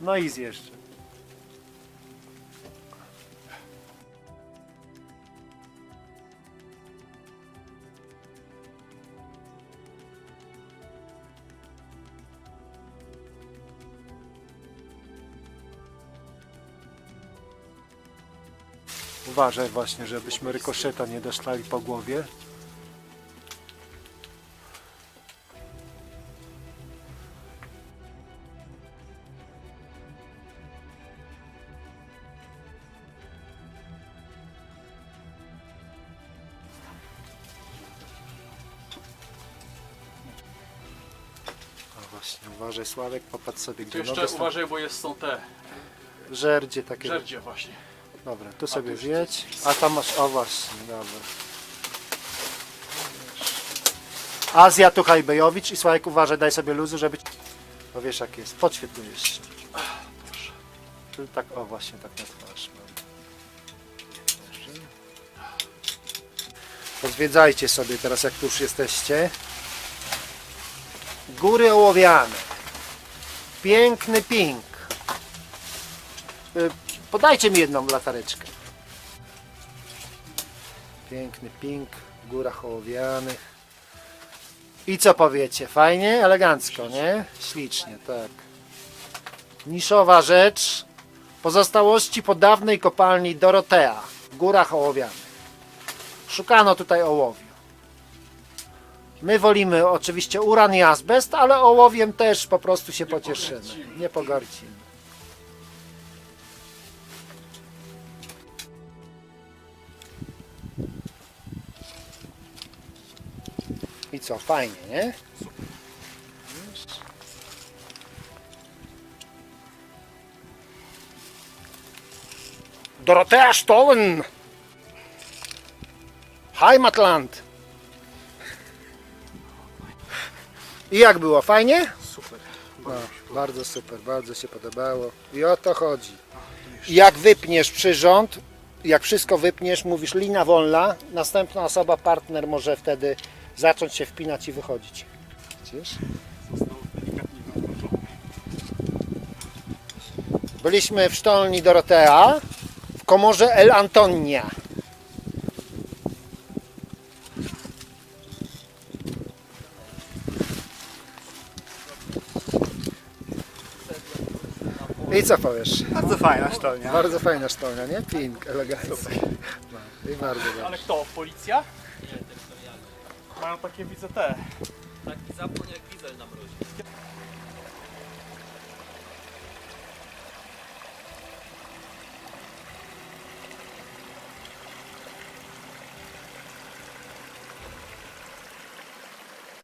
No i zjeżdżę. Uważaj właśnie, żebyśmy rykoszeta nie dostali po głowie. Właśnie, uważaj Sławek, popatrz sobie Tu gdzie jeszcze stąd- uważaj, bo jest, są te Żerdzie takie. żerdzie właśnie. Dobra, tu sobie już zjedź. A tam masz, o właśnie, dobra. Azja tu Hajbejowicz i Sławek uważaj, daj sobie luzu, żeby... No wiesz jak jest, podświetlujesz. Tu tak, o właśnie, tak na twarz. mam. Pozwiedzajcie sobie teraz, jak tu już jesteście. Góry ołowiane. Piękny ping. Y, Podajcie mi jedną latareczkę. Piękny ping w górach ołowianych. I co powiecie? Fajnie? Elegancko, nie? Ślicznie, tak. Niszowa rzecz. Pozostałości po dawnej kopalni Dorotea w górach ołowianych. Szukano tutaj ołowiu. My wolimy oczywiście uran i azbest, ale ołowiem też po prostu się pocieszymy. Nie pogardzimy. I co, fajnie, nie? Dorotea Stollen! Heimatland! I jak było? Fajnie? Super. No, bardzo super, bardzo się podobało. I o to chodzi. I Jak wypniesz przyrząd, jak wszystko wypniesz, mówisz lina wolna, następna osoba, partner może wtedy zacząć się wpinać i wychodzić. Widzisz? Byliśmy w sztolni Dorotea w komorze El Antonia. I co powiesz? Bardzo fajna sztolnia. Bardzo fajna sztolnia, nie? Pink, elegancko. No, I bardzo dobrze. Ale kto? Policja? Mają takie widzę te. Taki zapłon jak diesel na mrozie.